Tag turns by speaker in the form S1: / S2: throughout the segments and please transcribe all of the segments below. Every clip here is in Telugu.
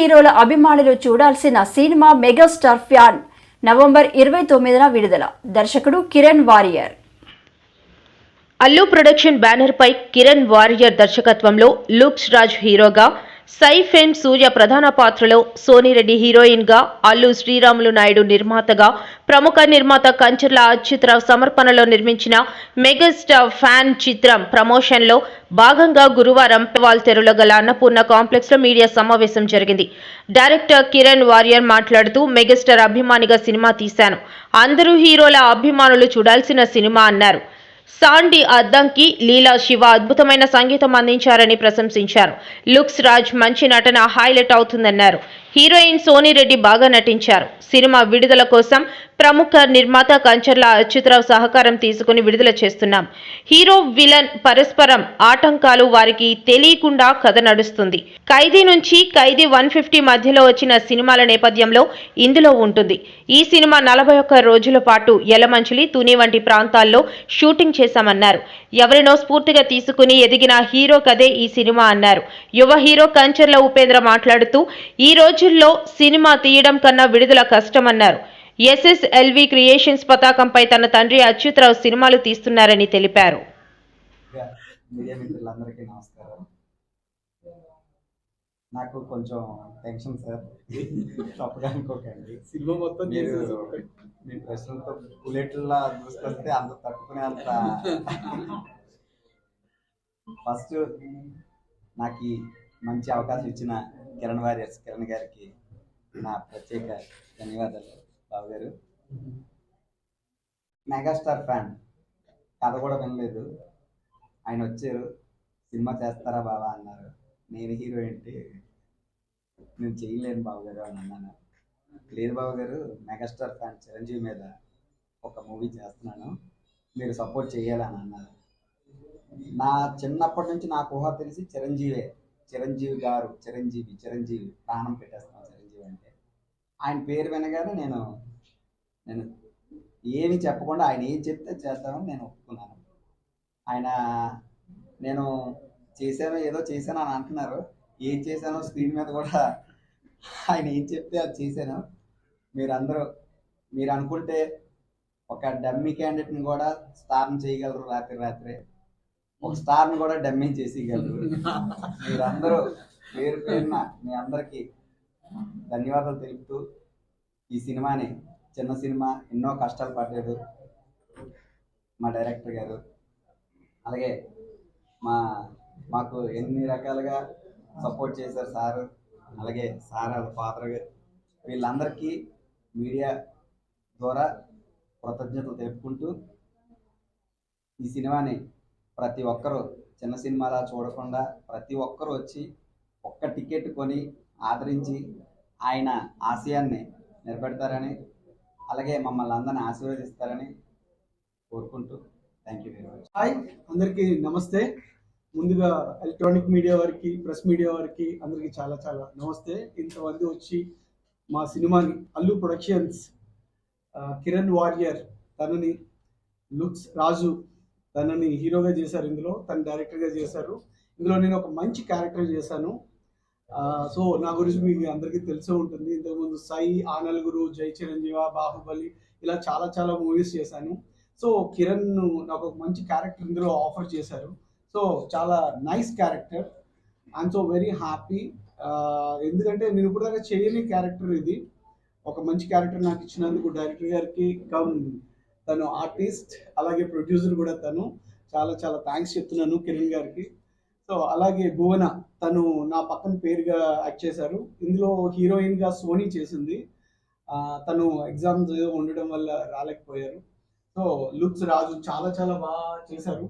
S1: హీరోల అభిమానులు చూడాల్సిన సినిమా మెగాస్టార్ ఫ్యాన్ నవంబర్ ఇరవై తొమ్మిదిన విడుదల. దర్శకుడు Kiran warrior.
S2: Allu production banner పై కిరణ్ వారియర్ దర్శకత్వంలో లూక్స్ రాజ్ హీరోగా సైఫ్ అండ్ సూర్య ప్రధాన పాత్రలో సోనిరెడ్డి హీరోయిన్గా అల్లు శ్రీరాములు నాయుడు నిర్మాతగా ప్రముఖ నిర్మాత కంచర్ల అచ్యుతరావు సమర్పణలో నిర్మించిన మెగాస్టార్ ఫ్యాన్ చిత్రం ప్రమోషన్లో భాగంగా గురువారం వాల్ తెరులో గల అన్నపూర్ణ కాంప్లెక్స్లో మీడియా సమావేశం జరిగింది. డైరెక్టర్ కిరణ్ వారియర్ మాట్లాడుతూ మెగాస్టార్ అభిమానిగా సినిమా తీశాను. అందరూ హీరోల అభిమానులు చూడాల్సిన సినిమా అన్నారు. సాండి అద్దంకి లీలా శివ అద్భుతమైన సంగీతం అందించారని ప్రశంసించారు. లుక్స్ రాజ్ మంచి నటన హైలైట్ అవుతుందన్నారు. హీరోయిన్ సోనీ రెడ్డి బాగా నటించారు. సినిమా విడుదల కోసం ప్రముఖ నిర్మాత కంచర్ల అచ్యుతరావు సహకారం తీసుకుని విడుదల చేస్తున్నాం. హీరో విలన్ పరస్పరం ఆటంకాలు వారికి తెలియకుండా కథ నడుస్తుంది. ఖైదీ నుంచి ఖైదీ వన్ ఫిఫ్టీ మధ్యలో వచ్చిన సినిమాల నేపథ్యంలో ఇందులో ఉంటుంది. ఈ సినిమా నలభై ఒక్క రోజుల పాటు ఎలమంచిలి తుని వంటి ప్రాంతాల్లో షూటింగ్ చేశామన్నారు. ఎవరినో స్ఫూర్తిగా తీసుకుని ఎదిగిన హీరో కదే ఈ సినిమా అన్నారు. యువ హీరో కంచర్ల ఉపేంద్ర మాట్లాడుతూ ఈ రోజుల్లో సినిమా తీయడం కన్నా విడుదల కష్టమన్నారు. ఎస్ఎస్ఎల్వి క్రియేషన్స్ పతాకంపై తన తండ్రి అచ్యుతరావు సినిమాలు తీస్తున్నారని తెలిపారు.
S3: ఇంకా మీడియా మిత్రులందరికీ నమస్కారం. నాకు కొంచెం టెన్షన్ సార్. తప్పుగా అనుకోకండి.
S4: సినిమా మొత్తం
S3: మీరు మీ ప్రశ్నలతో బుల్లెట్లా దూసుకొస్తే అంత తట్టుకునే అంత ఫస్ట్ నాకు ఈ మంచి అవకాశం ఇచ్చిన కిరణ్ వారియర్స్ కిరణ్ గారికి నా ప్రత్యేక ధన్యవాదాలు బాబు గారు మెగాస్టార్ ఫ్యాన్. కథ కూడా వినలేదు. ఆయన వచ్చారు. సినిమా చేస్తారా బావా అన్నారు. నేను హీరో ఏంటి? నేను చేయలేను బాబు గారు అని అన్నాను. లేదు బాబు గారు మెగాస్టార్ ఫ్యాన్ చిరంజీవి మీద ఒక మూవీ చేస్తున్నాను. మీరు సపోర్ట్ చేయాలని అన్నారు. నా చిన్నప్పటి నుంచి నాకు ఊహ తెలిసి చిరంజీవే. చిరంజీవి గారు చిరంజీవి చిరంజీవి ప్రాణం పెట్టేస్తున్నాను చిరంజీవి అంటే. ఆయన పేరు వినగానే నేను నేను ఏమి చెప్పకుండా ఆయన ఏం చెప్తే చేస్తామని నేను ఒప్పుకున్నాను. ఆయన నేను చేశాను ఏదో చేశాను అని అంటున్నారు. ఏం చేశానో స్క్రీన్ మీద కూడా ఆయన ఏం చెప్తే అది చేశాను. మీరందరూ మీరు అనుకుంటే ఒక డమ్మీ క్యాండిడేట్ని కూడా స్థానం చేయగలరు రాత్రి రాత్రే. ఒక స్టార్ని కూడా డమ్మీ చేసేయగలరు మీరందరూ పేరు పేరున మీ అందరికీ ధన్యవాదాలు తెలుపుతూ ఈ సినిమాని చిన్న సినిమా ఎన్నో కష్టాలు పడ్డాడు మా డైరెక్టర్ గారు. అలాగే మా మాకు ఎన్ని రకాలుగా సపోర్ట్ చేశారు సారు. అలాగే సార్ వాళ్ళ ఫాదర్ వీళ్ళందరికీ మీడియా ద్వారా కృతజ్ఞతలు తెలుపుకుంటూ ఈ సినిమాని ప్రతి ఒక్కరూ చిన్న సినిమాలా చూడకుండా ప్రతి ఒక్కరూ వచ్చి ఒక్క టికెట్ కొని ఆదరించి ఆయన ఆశయాన్ని నిలబెడతారని అలాగే మమ్మల్ని అందరిని ఆశీర్వదిస్తారని కోరుకుంటూ thank you very much
S4: hi అందరికీ నమస్తే. ముందుగా ఎలక్ట్రానిక్ మీడియా వారికి ప్రెస్ మీడియా వారికి అందరికీ చాలా చాలా నమస్తే. ఇంతమంది వచ్చి మా సినిమాని అల్లు ప్రొడక్షన్స్ కిరణ్ వారియర్ తనని లుక్స్ రాజు తనని హీరోగా చేశారు ఇందులో తను డైరెక్టర్గా చేశారు. ఇందులో నేను ఒక మంచి క్యారెక్టర్ చేశాను. సో నా గురించి మీకు అందరికీ తెలిసే ఉంటుంది. ఇంతకుముందు సై ఆనల్ గురు జై చిరంజీవ బాహుబలి ఇలా చాలా చాలా మూవీస్ చేశాను. సో కిరణ్ నాకు ఒక మంచి క్యారెక్టర్ ఇందులో ఆఫర్ చేశారు. సో చాలా nice character I'm so very happy ఎందుకంటే నేను ఇప్పుడు దాకా చేయని క్యారెక్టర్ ఇది. ఒక మంచి క్యారెక్టర్ నాకు ఇచ్చినందుకు డైరెక్టర్ గారికి కమ్ తను ఆర్టిస్ట్ అలాగే ప్రొడ్యూసర్ కూడా తను. చాలా చాలా థ్యాంక్స్ చెప్తున్నాను కిరణ్ గారికి. సో అలాగే భువన తను నా పక్కన పేరుగా యాక్ట్ చేశారు. ఇందులో హీరోయిన్గా సోనీ చేసింది. తను ఎగ్జామ్స్ ఏదో ఉండడం వల్ల రాలేకపోయారు. సో లుక్స్ రాజు చాలా చాలా బాగా చేశారు.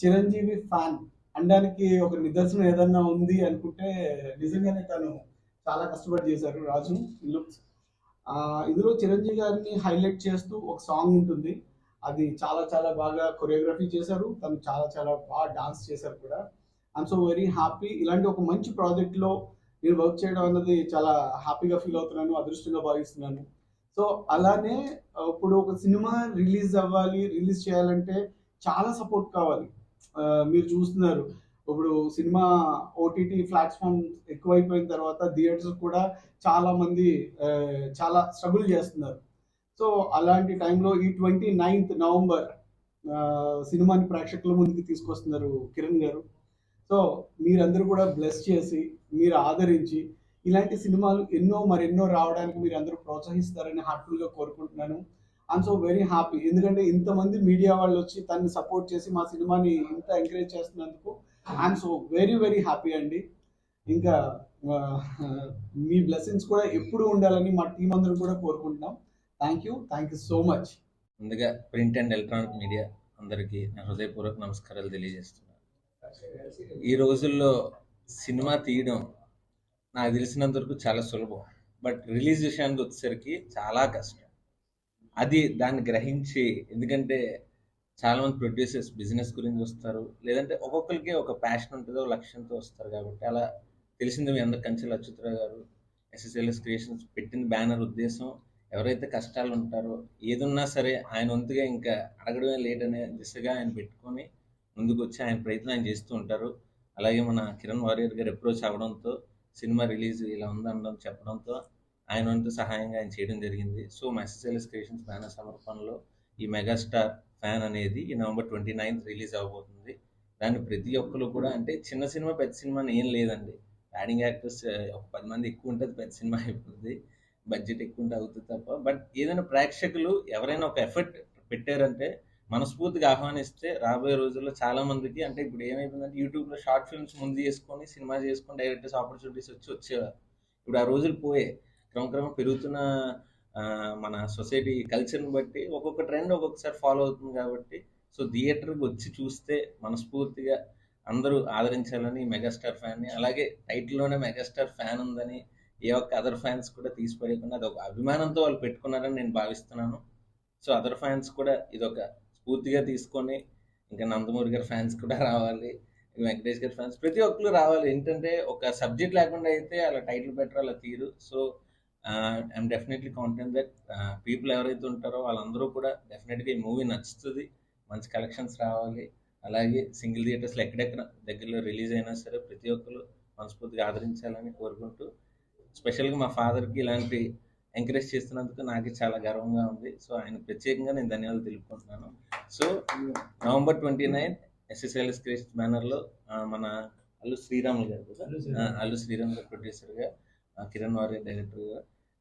S4: చిరంజీవి ఫ్యాన్. అనడానికి ఒక నిదర్శనం ఏదన్నా ఉంది అనుకుంటే నిజంగానే తను చాలా కష్టపడి చేశారు రాజు లుక్స్. ఇందులో చిరంజీవి గారిని హైలైట్ చేస్తూ ఒక సాంగ్ ఉంటుంది. అది చాలా చాలా బాగా కొరియోగ్రఫీ చేశారు. తను చాలా చాలా బాగా డాన్స్ చేశారు కూడా. ఐఎమ్ సో వెరీ హ్యాపీ ఇలాంటి ఒక మంచి ప్రాజెక్ట్లో నేను వర్క్ చేయడం అన్నది చాలా హ్యాపీగా ఫీల్ అవుతున్నాను అదృష్టంగా భావిస్తున్నాను. సో అలానే ఇప్పుడు ఒక సినిమా రిలీజ్ అవ్వాలి రిలీజ్ చేయాలంటే చాలా సపోర్ట్ కావాలి. మీరు చూస్తున్నారు. ఇప్పుడు సినిమా ఓటీటీ ప్లాట్ఫామ్ ఎక్కువైపోయిన తర్వాత థియేటర్స్ కూడా చాలా మంది చాలా స్ట్రగుల్ చేస్తున్నారు. సో అలాంటి టైంలో ఈ ట్వంటీ నైన్త్ నవంబర్ సినిమాని ప్రేక్షకుల ముందుకు తీసుకొస్తున్నారు కిరణ్ గారు. సో మీరందరూ కూడా బ్లెస్ చేసి మీరు ఆదరించి ఇలాంటి సినిమాలు ఎన్నో మరెన్నో రావడానికి మీరు అందరూ ప్రోత్సహిస్తారని హార్ట్ఫుల్గా కోరుకుంటున్నాను. ఐఎమ్ సో వెరీ హ్యాపీ ఎందుకంటే ఇంతమంది మీడియా వాళ్ళు వచ్చి తనని సపోర్ట్ చేసి మా సినిమాని ఇంత ఎంకరేజ్ చేస్తున్నందుకు I'm so very very happy అండి. ఇంకా మీ బ్లెస్సింగ్స్ కూడా ఎప్పుడు ఉండాలని మా టీం అందరం కూడా కోరుకుంటున్నాం. Thank you thank you so much
S5: ముందుగా ప్రింట్ అండ్ ఎలక్ట్రానిక్ మీడియా అందరికీ నా హృదయపూర్వక నమస్కారాలు తెలియజేస్తున్నాను. ఈ రోజుల్లో సినిమా తీయడం నాకు తెలిసినంత వరకు చాలా సులభం. బట్ రిలీజ్ విషయానికి వచ్చేసరికి చాలా కష్టం. అది దాన్ని గ్రహించి ఎందుకంటే చాలా మంది ప్రొడ్యూసర్స్ బిజినెస్ గురించి వస్తారు. లేదంటే ఒక్కొక్కరికి ఒక ప్యాషన్ ఉంటుందో లక్ష్యంతో వస్తారు కాబట్టి అలా తెలిసింది మీ అందరు కంచెల అచ్యుతరావు గారు ఎస్ఎస్ఎల్ఎస్ క్రియేషన్స్ పెట్టిన బ్యానర్ ఉద్దేశం ఎవరైతే కష్టాలు ఉంటారో ఏదున్నా సరే ఆయన వంతుగా ఇంకా అడగడమే లేట్ అనే దిశగా ఆయన పెట్టుకొని ముందుకు వచ్చి ఆయన ప్రయత్నం ఆయన చేస్తూ ఉంటారు. అలాగే మన కిరణ్ వారియర్ గారు అప్రోచ్ అవ్వడంతో సినిమా రిలీజ్ ఇలా ఉందనడం చెప్పడంతో ఆయన వంతు సహాయంగా ఆయన చేయడం జరిగింది. సో మా ఎస్ఎస్ఎల్ఎస్ క్రియేషన్స్ బ్యానర్ సమర్పణలో ఈ మెగాస్టార్ ఫ్యాన్ అనేది ఈ నవంబర్ ట్వంటీ నైన్త్ రిలీజ్ అవబోతుంది. దాన్ని ప్రతి ఒక్కరు కూడా అంటే చిన్న సినిమా పెద్ద సినిమా అని ఏం లేదండి. యాడింగ్ యాక్టర్స్ ఒక పది మంది ఎక్కువ ఉంటుంది పెద్ద సినిమా అయిపోతుంది బడ్జెట్ ఎక్కువ ఉంటే అవుతుంది తప్ప. బట్ ఏదైనా ప్రేక్షకులు ఎవరైనా ఒక ఎఫర్ట్ పెట్టారంటే మనస్ఫూర్తిగా ఆహ్వానిస్తే రాబోయే రోజుల్లో చాలా మందికి అంటే ఇప్పుడు ఏమైపోయిందంటే యూట్యూబ్లో షార్ట్ ఫిల్మ్స్ ముందు చేసుకొని సినిమా చేసుకొని డైరెక్టర్స్ ఆపర్చునిటీస్ వచ్చి వచ్చేవారు. ఇప్పుడు ఆ రోజులు పోయే క్రమక్రమం పెరుగుతున్న మన సొసైటీ కల్చర్ని బట్టి ఒక్కొక్క ట్రెండ్ ఒక్కొక్కసారి ఫాలో అవుతుంది కాబట్టి సో థియేటర్కి వచ్చి చూస్తే మనస్ఫూర్తిగా అందరూ ఆదరించాలని మెగాస్టార్ ఫ్యాన్ని అలాగే టైటిల్లోనే మెగాస్టార్ ఫ్యాన్ ఉందని ఏ ఒక్క అదర్ ఫ్యాన్స్ కూడా తీసిపడేయకుండా అది ఒక అభిమానంతో వాళ్ళు పెట్టుకున్నారని నేను భావిస్తున్నాను. సో అదర్ ఫ్యాన్స్ కూడా ఇదొక స్ఫూర్తిగా తీసుకొని ఇంకా నందమూరి గారి ఫ్యాన్స్ కూడా రావాలి వెంకటేష్ గారి ఫ్యాన్స్ ప్రతి ఒక్కరు రావాలి. ఏంటంటే ఒక సబ్జెక్ట్ లేకుండా అయితే అలా టైటిల్ పెట్టరు అలా తీరు so I'm definitely confident that people ఎవరైతే ఉంటారో వాళ్ళందరూ కూడా డెఫినెట్గా ఈ మూవీ నచ్చుతుంది. మంచి కలెక్షన్స్ రావాలి. అలాగే సింగిల్ థియేటర్స్లో ఎక్కడెక్కడ దగ్గరలో రిలీజ్ అయినా సరే ప్రతి ఒక్కరు మనస్ఫూర్తిగా ఆదరించాలని కోరుకుంటూ స్పెషల్గా మా ఫాదర్కి ఇలాంటి ఎంకరేజ్ చేస్తున్నందుకు నాకు చాలా గర్వంగా ఉంది. సో ఆయన ప్రత్యేకంగా నేను ధన్యవాదాలు తెలుపుకుంటున్నాను. So November twenty nine SSLS creation బ్యానర్లో మన అల్లు శ్రీరాములు గారు కదా? అల్లు శ్రీరామ్ గారు ప్రొడ్యూసర్గా కిరణ్ వారియర్ డైరెక్టర్గా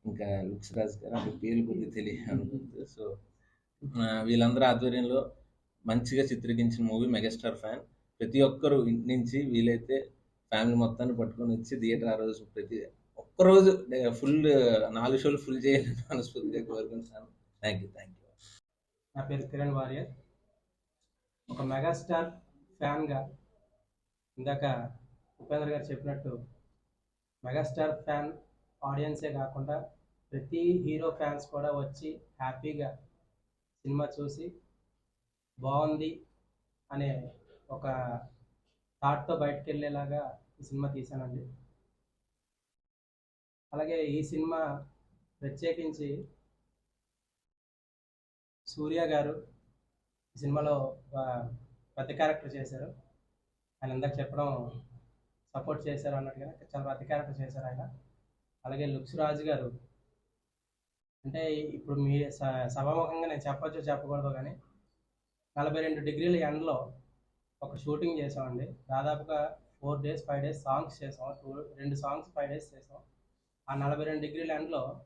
S5: ఇంకా లుక్స్ రాజు గారు అంటే పేర్లు కొద్దిగా తెలియదు అనుకుంటుంది సో వీళ్ళందరూ ఆధ్వర్యంలో మంచిగా చిత్రీకరించిన మూవీ మెగాస్టార్ ఫ్యాన్. ప్రతి ఒక్కరు ఇంటి నుంచి వీలైతే ఫ్యామిలీ మొత్తాన్ని పట్టుకొని వచ్చి థియేటర్ ఆ రోజు ప్రతి ఒక్కరోజు ఫుల్ నాలుగు షోలు ఫుల్ చేయాలని మనస్ఫూర్తిగా కోరుకుంటున్నాను. థ్యాంక్ యూ థ్యాంక్ యూ
S6: నా పేరు కిరణ్ వారియర్. ఒక మెగాస్టార్ ఫ్యాన్గా ఇందాక ఉపేంద్ర గారు చెప్పినట్టు మెగాస్టార్ ఫ్యాన్ ఆడియన్సే కాకుండా ప్రతి హీరో ఫ్యాన్స్ కూడా వచ్చి హ్యాపీగా సినిమా చూసి బాగుంది అనే ఒక థాట్తో బయటకు వెళ్ళేలాగా ఈ సినిమా తీశానండి. అలాగే ఈ సినిమా ప్రత్యేకించి సూర్య గారు ఈ సినిమాలో పెద్ద క్యారెక్టర్ చేశారు. ఆయన ఇందాక చెప్పడం సపోర్ట్ చేశారు అన్నట్టుగా చాలా పెద్ద క్యారెక్టర్ చేశారు ఆయన. అలాగే లుక్స్ రాజు గారు అంటే ఇప్పుడు మీ స- సభాముఖంగా నేను చెప్పొచ్చు చెప్పకూడదు కానీ నలభై రెండు డిగ్రీల ఎండలో ఒక షూటింగ్ చేసామండి దాదాపుగా four days five days songs చేసాం టూ రెండు సాంగ్స్ ఫైవ్ డేస్ చేసాం ఆ నలభై రెండు డిగ్రీల ఎండలో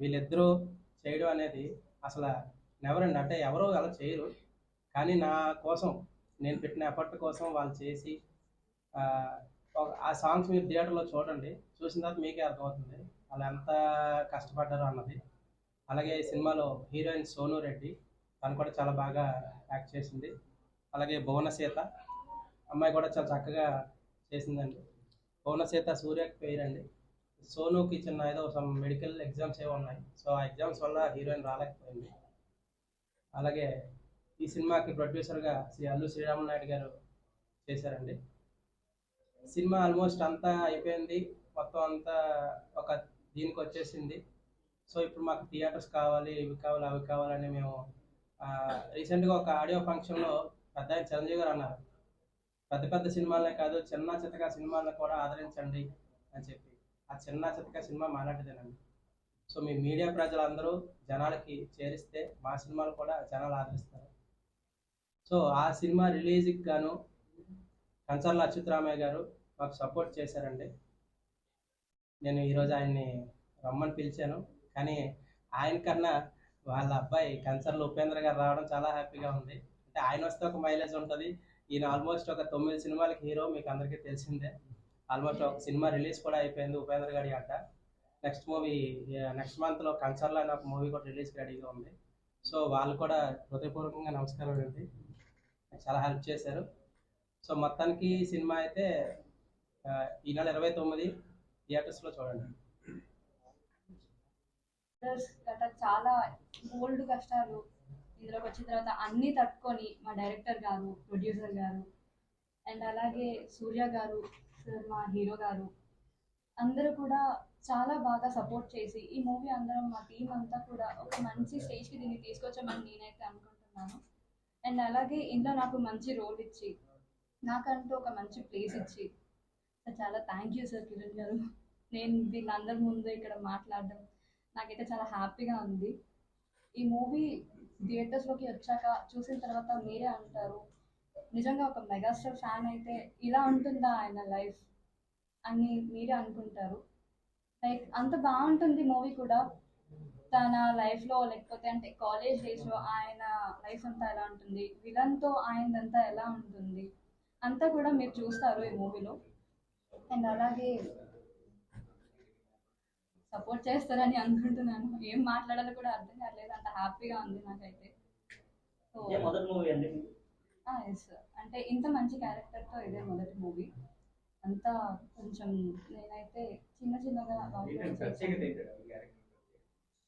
S6: వీళ్ళిద్దరూ చేయడం అనేది అసలు నెవరండి. అంటే ఎవరో అలా చేయరు. కానీ నా కోసం నేను పెట్టిన ఎఫర్ట్ కోసం వాళ్ళు చేసి ఆ, ఒక- ఆ సాంగ్స్ మీరు థియేటర్లో చూడండి. చూసిన తర్వాత మీకే అర్థమవుతుంది. వాళ్ళు ఎంత కష్టపడ్డారు అన్నది. అలాగే ఈ సినిమాలో హీరోయిన్ సోను రెడ్డి తను కూడా చాలా బాగా యాక్ట్ చేసింది. అలాగే భువన సీత అమ్మాయి కూడా చాలా చక్కగా చేసిందండి. భువన సీత సూర్యకి పేరండి. సోనుకి చిన్న ఏదో సమ్ మెడికల్ ఎగ్జామ్స్ ఏవో ఉన్నాయి. సో ఆ ఎగ్జామ్స్ వల్ల హీరోయిన్ రాలేకపోయింది. అలాగే ఈ సినిమాకి ప్రొడ్యూసర్గా శ్రీ అల్లు శ్రీరామనాయుడు గారు చేశారండి. సినిమా ఆల్మోస్ట్ అంతా అయిపోయింది. మొత్తం అంతా ఒక దీనికి వచ్చేసింది. సో ఇప్పుడు మాకు థియేటర్స్ కావాలి ఇవి కావాలి అవి కావాలని మేము రీసెంట్గా ఒక ఆడియో ఫంక్షన్లో పెద్ద చిరంజీవి గారు అన్నారు. పెద్ద పెద్ద సినిమాలనే కాదు చిన్న చితక సినిమాలను కూడా ఆదరించండి అని చెప్పి. ఆ చిన్న చితక సినిమా మాలాంటిదేనండి. సో మీ మీడియా ప్రజలందరూ జనాలకి చేరిస్తే మా సినిమాలు కూడా జనాలు ఆదరిస్తారు. సో ఆ సినిమా రిలీజ్కి గాను కంచర్ల అచ్యుతరామయ్య గారు మాకు సపోర్ట్ చేశారండి. నేను ఈరోజు ఆయన్ని రమ్మని పిలిచాను. కానీ ఆయన కన్నా వాళ్ళ అబ్బాయి కన్సర్లు ఉపేంద్ర గారు రావడం చాలా హ్యాపీగా ఉంది. అంటే ఆయన వస్తే ఒక మైలేజ్ ఉంటుంది. ఈయన ఆల్మోస్ట్ ఒక తొమ్మిది సినిమాలకి హీరో మీకు అందరికీ తెలిసిందే. ఆల్మోస్ట్ ఒక సినిమా రిలీజ్ కూడా అయిపోయింది ఉపేంద్ర గారి అడ్డ నెక్స్ట్ మూవీ నెక్స్ట్ మంత్లో కన్సర్లో అనే ఒక మూవీ కూడా రిలీజ్ రెడీగా ఉంది. సో వాళ్ళు కూడా హృదయపూర్వకంగా నమస్కారం అండి. చాలా హెల్ప్ చేశారు. సో మొత్తానికి సినిమా అయితే ఈ నెల ఇరవై తొమ్మిది థియేటర్స్లో చూడండి.
S7: బ్రదర్స్ గత చాలా ఓల్డ్ కష్టాలు. ఇందులోకి వచ్చిన తర్వాత అన్నీ తట్టుకొని మా డైరెక్టర్ గారు ప్రొడ్యూసర్ గారు అండ్ అలాగే సూర్య గారు సార్ మా హీరో గారు అందరూ కూడా చాలా బాగా సపోర్ట్ చేసి ఈ మూవీ అందరం మా టీం అంతా కూడా ఒక మంచి స్టేజ్కి దీన్ని తీసుకొచ్చామని నేనైతే అనుకుంటున్నాను. అండ్ అలాగే ఇందులో నాకు మంచి రోల్ ఇచ్చి నాకంటూ ఒక మంచి ప్లేస్ ఇచ్చి చాలా థ్యాంక్ యూ సార్ కిరణ్ గారు. నేను వీళ్ళందరి ముందు ఇక్కడ మాట్లాడడం నాకైతే చాలా హ్యాపీగా ఉంది. ఈ మూవీ థియేటర్స్లోకి వచ్చాక చూసిన తర్వాత మీరే అంటారు నిజంగా ఒక మెగాస్టార్ ఫ్యాన్ అయితే ఇలా ఉంటుందా ఆయన లైఫ్? అని మీరే అనుకుంటారు. లైక్ అంత బాగుంటుంది మూవీ కూడా. తన లైఫ్లో లేకపోతే అంటే కాలేజ్ డేస్లో ఆయన లైఫ్ అంతా ఎలా ఉంటుంది? విలన్తో ఆయనదంతా ఎలా ఉంటుంది? అంతా కూడా మీరు చూస్తారు ఈ మూవీలో. అండ్ అలాగే సపోర్ట్ చేస్తారని అనుకుంటున్నాను. ఏం మాట్లాడాలో కూడా అర్థం కావట్లేదు. అంత హ్యాపీగా ఉంది నాకైతే. సో
S8: మొదటి మూవీ అండి?
S7: ఎస్ అంటే ఇంత మంచి క్యారెక్టర్తో ఇదే మొదటి మూవీ అంతా కొంచెం నేనైతే చిన్న చిన్నగా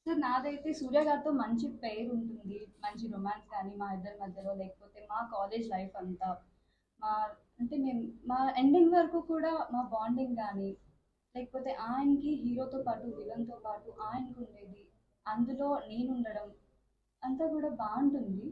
S7: సార్ నాదైతే సూర్య గారితో మంచి పేరు ఉంటుంది. మంచి రొమాన్స్ కానీ మా ఇద్దరి మధ్యలో లేకపోతే మా కాలేజ్ లైఫ్ అంతా. మా అంటే మేము మా ఎండింగ్ వరకు కూడా మా బాండింగ్ కానీ లేకపోతే ఆయనకి హీరోతో పాటు విలన్తో పాటు ఆయనకు ఉండేది అందులో నేను ఉండడం అంతా కూడా బాగుంటుంది.